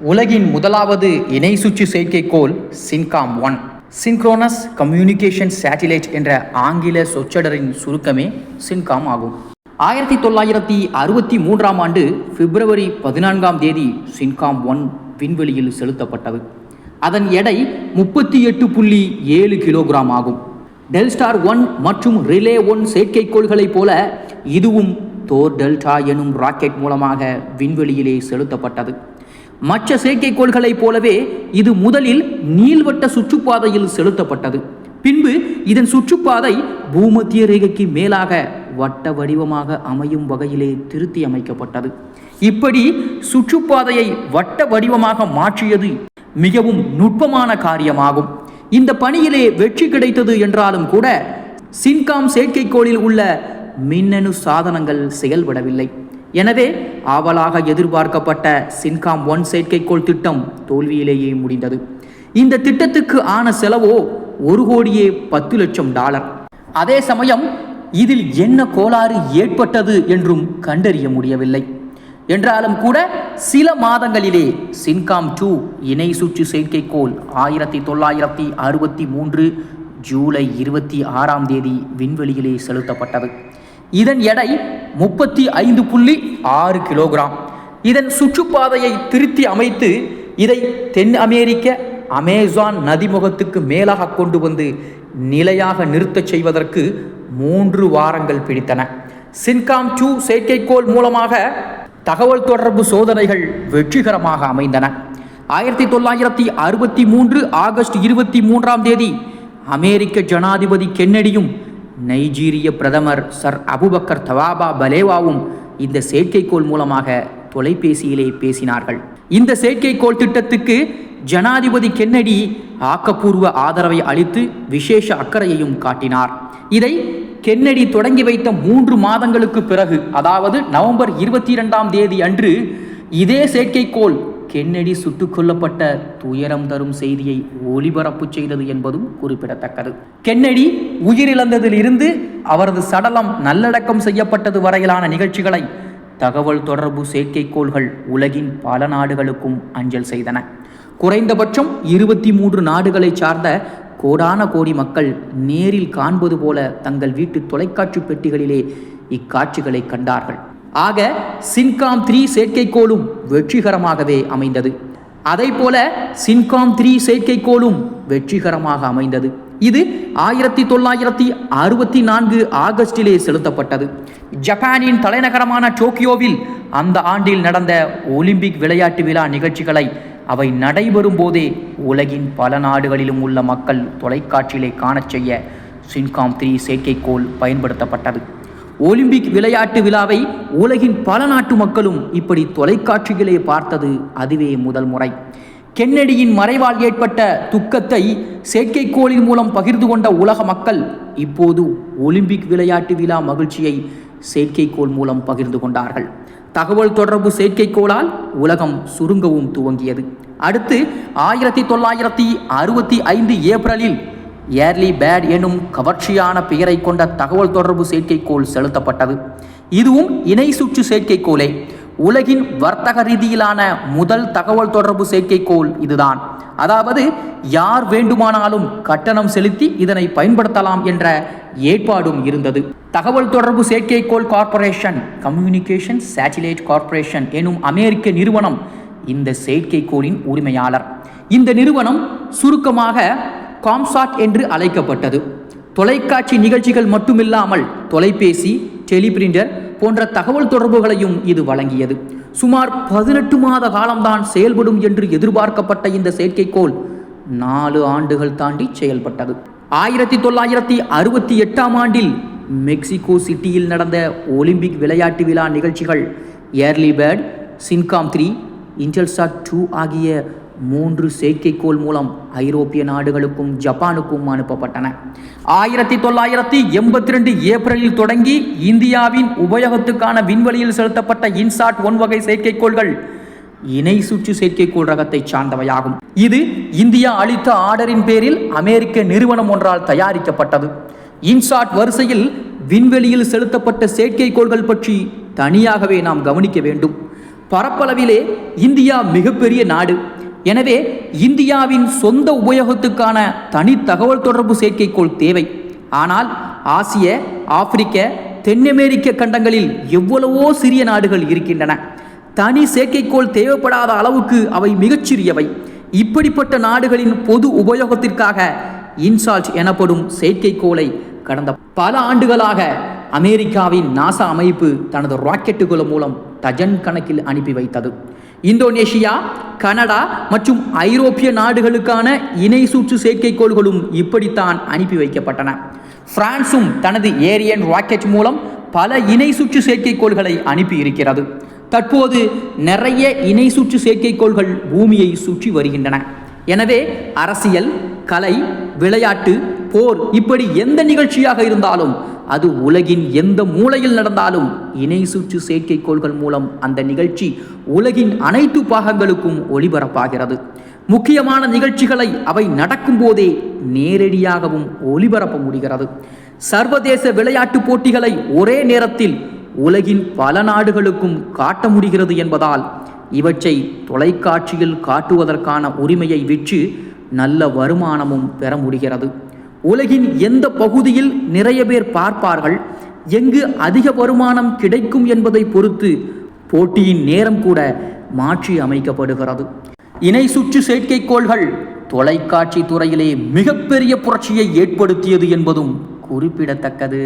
உலகின் முதலாவது இணை சுற்று செயற்கைக்கோள் Syncom one synchronous communication satellite என்ற ஆங்கில சொற்றொடரின் சுருக்கமே சின்காம் ஆகும். ஆயிரத்தி தொள்ளாயிரத்தி அறுபத்தி மூன்றாம் ஆண்டு பிப்ரவரி பதினான்காம் தேதி சின்காம் ஒன் விண்வெளியில் செலுத்தப்பட்டது. அதன் எடை முப்பத்தி எட்டு புள்ளி ஏழு கிலோகிராம் ஆகும். டெல்ஸ்டார் ஒன் மற்றும் ரிலே ஒன் செயற்கைக்கோள்களைப் போல இதுவும் தோர் டெல்டா எனும் ராக்கெட் மூலமாக விண்வெளியிலே செலுத்தப்பட்டது. மற்ற செயற்கைக்கோள்களைப் போலவே இது முதலில் நீள்வட்ட சுற்றுப்பாதையில் செலுத்தப்பட்டது. பின்பு இதன் சுற்றுப்பாதை பூமத்திய ரேகைக்கு மேலாக வட்ட வடிவமாக அமையும் வகையிலே திருத்தி அமைக்கப்பட்டது. இப்படி சுற்றுப்பாதையை வட்ட வடிவமாக மாற்றியது மிகவும் நுட்பமான காரியமாகும். இந்த பணியிலே வெற்றி கிடைத்தது என்றாலும் கூட சின்காம் செயற்கைக்கோளில் உள்ள மின்னணு சாதனங்கள் செயல்படவில்லை. எனவே ஆவலாக எதிர்பார்க்கப்பட்ட சின்காம் ஒன் செயற்கைக்கோள் திட்டம் தோல்வியிலேயே முடிந்தது. இந்த திட்டத்துக்கு ஆன செலவோ ஒரு கோடியே பத்து லட்சம் டாலர். அதே சமயம் இதில் என்ன கோளாறு ஏற்பட்டது என்றும் கண்டறிய முடியவில்லை. என்றாலும் கூட சில மாதங்களிலே சின்காம் டூ இணை சுற்று செயற்கைக்கோள் ஆயிரத்தி தொள்ளாயிரத்தி அறுபத்தி மூன்று ஜூலை இருபத்தி ஆறாம் தேதி விண்வெளியிலே செலுத்தப்பட்டது. இதன் எடை முப்பத்தி ஐந்து புள்ளி ஆறு கிலோகிராம். இதன் சுற்றுப்பாதையை திருத்தி அமைத்து இதை தென் அமெரிக்க அமேசான் நதிமுகத்துக்கு மேலாக கொண்டு வந்து நிலையாக நிறுத்தச் செய்வதற்கு மூன்று வாரங்கள் பிடித்தன. சின்காம் டூ செயற்கைக்கோள் மூலமாக தகவல் தொடர்பு சோதனைகள் வெற்றிகரமாக அமைந்தன. ஆயிரத்தி தொள்ளாயிரத்தி அறுபத்தி மூன்று ஆகஸ்ட் இருபத்தி மூன்றாம் தேதி அமெரிக்க ஜனாதிபதி கென்னடியும் நைஜீரிய பிரதமர் சர் அபுபக்கர் தவாபா பலேவாவும் இந்த செயற்கைக்கோள் மூலமாக தொலைபேசியிலே பேசினார்கள். இந்த செயற்கைக்கோள் திட்டத்துக்கு ஜனாதிபதி கென்னடி ஆக்கப்பூர்வ ஆதரவை அளித்து விசேஷ அக்கறையையும் காட்டினார். இதை கென்னடி தொடங்கி வைத்த மூன்று மாதங்களுக்கு பிறகு அதாவது நவம்பர் இருபத்தி இரண்டாம் தேதி அன்று இதே செயற்கைக்கோள் கென்னடி சுட்டுக் கொல்லப்பட்ட துயரம் தரும் செய்தியை ஒளிபரப்பு செய்தது என்பதும் குறிப்பிடத்தக்கது. கென்னடி உயிரிழந்ததிலிருந்து அவரது சடலம் நல்லடக்கம் செய்யப்பட்டது வரையிலான நிகழ்ச்சிகளை தகவல் தொடர்பு செயற்கைக்கோள்கள் உலகின் பல நாடுகளுக்கும் அஞ்சல் செய்தன. குறைந்தபட்சம் இருபத்தி மூன்று நாடுகளை சார்ந்த கோடான கோடி மக்கள் நேரில் காண்பது போல தங்கள் வீட்டு தொலைக்காட்சி பெட்டிகளிலே இக்காட்சிகளை கண்டார்கள். ஆக சின்காம் த்ரீ செயற்கைக்கோளும் வெற்றிகரமாகவே அமைந்தது. அதை போல சின்காம் த்ரீ செயற்கைக்கோளும் வெற்றிகரமாக அமைந்தது. இது ஆயிரத்தி தொள்ளாயிரத்தி அறுபத்தி நான்கு ஆகஸ்டிலே செலுத்தப்பட்டது. ஜப்பானின் தலைநகரமான டோக்கியோவில் அந்த ஆண்டில் நடந்த ஒலிம்பிக் விளையாட்டு விழா நிகழ்ச்சிகளை அவை நடைபெறும் போதே உலகின் பல நாடுகளிலும் உள்ள மக்கள் தொலைக்காட்சியிலே காணச் செய்ய சின்காம் த்ரீ செயற்கைக்கோள் பயன்படுத்தப்பட்டது. ஒலிம்பிக் விளையாட்டு விழாவை உலகின் பல நாட்டு மக்களும் இப்படி தொலைக்காட்சிகளே பார்த்தது அதுவே முதல் முறை. கென்னடியின் மறைவால் ஏற்பட்ட துக்கத்தை செயற்கைக்கோளின் மூலம் பகிர்ந்து கொண்ட உலக மக்கள் இப்போது ஒலிம்பிக் விளையாட்டு விழா மகிழ்ச்சியை செயற்கைக்கோள் மூலம் பகிர்ந்து கொண்டார்கள். தகவல் தொடர்பு செயற்கைக்கோளால் உலகம் சுருங்கவும் துவங்கியது. அடுத்து ஆயிரத்தி தொள்ளாயிரத்தி அறுபத்தி ஐந்து ஏப்ரலில் ஏர்லி பேட் எனும் கவர்ச்சியான பெயரை கொண்ட தகவல் தொடர்பு செயற்கைக்கோள் செலுத்தப்பட்டது. இதுவும் இணை சுற்று செயற்கைக்கோளே. உலகின் வர்த்தக ரீதியிலான முதல் தகவல் தொடர்பு செயற்கைக்கோள் இதுதான். அதாவது யார் வேண்டுமானாலும் கட்டணம் செலுத்தி இதனை பயன்படுத்தலாம் என்ற ஏற்பாடும் இருந்தது. தகவல் தொடர்பு செயற்கைக்கோள் கார்ப்பரேஷன் கம்யூனிகேஷன் சேட்டிலைட் கார்ப்பரேஷன் எனும் அமெரிக்க நிறுவனம் இந்த செயற்கைக்கோளின் உரிமையாளர். இந்த நிறுவனம் சுருக்கமாக காம்சாட் என்று அழைக்கப்பட்டது. தொலைக்காட்சி நிகழ்ச்சிகள் மட்டுமில்லாமல் தொலைபேசி டெலிபிரிண்டர் போன்ற தகவல் தொடர்புகளையும் இது வழங்கியது. சுமார் பதினெட்டு மாத காலம்தான் செயல்படும் என்று எதிர்பார்க்கப்பட்ட இந்த செயற்கைக்கோள் நாலு ஆண்டுகள் தாண்டி செயல்பட்டது. ஆயிரத்தி தொள்ளாயிரத்தி அறுபத்தி எட்டாம் ஆண்டில் மெக்சிகோ சிட்டியில் நடந்த ஒலிம்பிக் விளையாட்டு விழா நிகழ்ச்சிகள் early bird Syncom three Intelsat two ஆகிய மூன்று செயற்கைக்கோள் மூலம் ஐரோப்பிய நாடுகளுக்கும் ஜப்பானுக்கும் அனுப்பப்பட்டன. ஆயிரத்தி தொள்ளாயிரத்தி எண்பத்தி ரெண்டு ஏப்ரலில் தொடங்கி இந்தியாவின் உபயோகத்துக்கான விண்வெளியில் செலுத்தப்பட்ட இன்சாட் ஒன் வகை செயற்கைக்கோள்கள் இணை சுற்று செயற்கைக்கோள் ரகத்தை சார்ந்தவையாகும். இது இந்தியா அளித்த ஆர்டரின் பேரில் அமெரிக்க நிறுவனம் ஒன்றால் தயாரிக்கப்பட்டது. இன்சாட் வரிசையில் விண்வெளியில் செலுத்தப்பட்ட செயற்கைக்கோள்கள் பற்றி தனியாகவே நாம் கவனிக்க வேண்டும். பரப்பளவிலே இந்தியா மிகப்பெரிய நாடு. எனவே இந்தியாவின் சொந்த உபயோகத்துக்கான தனி தகவல் தொடர்பு செயற்கைக்கோள் தேவை. ஆனால் ஆசிய ஆப்பிரிக்க தென் அமெரிக்க கண்டங்களில் எவ்வளவோ சிறிய நாடுகள் இருக்கின்றன. தனி செயற்கைக்கோள் தேவைப்படாத அளவுக்கு அவை மிகச்சிறியவை. இப்படிப்பட்ட நாடுகளின் பொது உபயோகத்திற்காக இன்சால்ட் எனப்படும் செயற்கைக்கோளை கடந்த பல ஆண்டுகளாக அமெரிக்காவின் நாசா அமைப்பு தனது ராக்கெட்டுகள் மூலம் டஜன் கணக்கில் அனுப்பி வைத்தது. இந்தோனேஷியா கனடா மற்றும் ஐரோப்பிய நாடுகளுக்கான இணை சுற்று செயற்கைக்கோள்களும் இப்படித்தான் அனுப்பி வைக்கப்பட்டன. பிரான்சும் தனது ஏரியன் ராக்கெட் மூலம் பல இணை சுற்று செயற்கைக்கோள்களை அனுப்பி இருக்கிறது. தற்போது நிறைய இணை சுற்று செயற்கைக்கோள்கள் பூமியை சுற்றி வருகின்றன. எனவே அரசியல் கலை விளையாட்டு போர் இப்படி எந்த நிகழ்ச்சியாக இருந்தாலும் அது உலகின் எந்த மூலையில் நடந்தாலும் இணை சுற்று செயற்கைக்கோள்கள் மூலம் அந்த நிகழ்ச்சி உலகின் அனைத்து பாகங்களுக்கும் ஒளிபரப்பாகிறது. முக்கியமான நிகழ்ச்சிகளை அவை நடக்கும்போதே நேரடியாகவும் ஒளிபரப்ப முடிகிறது. சர்வதேச விளையாட்டு போட்டிகளை ஒரே நேரத்தில் உலகின் பல நாடுகளுக்கும் காட்ட முடிகிறது என்பதால் இவற்றை தொலைக்காட்சியில் காட்டுவதற்கான உரிமையை விற்று நல்ல வருமானமும் பெற முடிகிறது. உலகின் எந்த பகுதியில் நிறைய பேர் பார்ப்பார்கள் எங்கு அதிக வருமானம் கிடைக்கும் என்பதை பொறுத்து போட்டியின் நேரம் கூட மாற்றி அமைக்கப்படுகிறது. இணை சுற்று செயற்கைக்கோள்கள் தொலைக்காட்சி துறையிலே மிகப்பெரிய புரட்சியை ஏற்படுத்தியது என்பதும் குறிப்பிடத்தக்கது.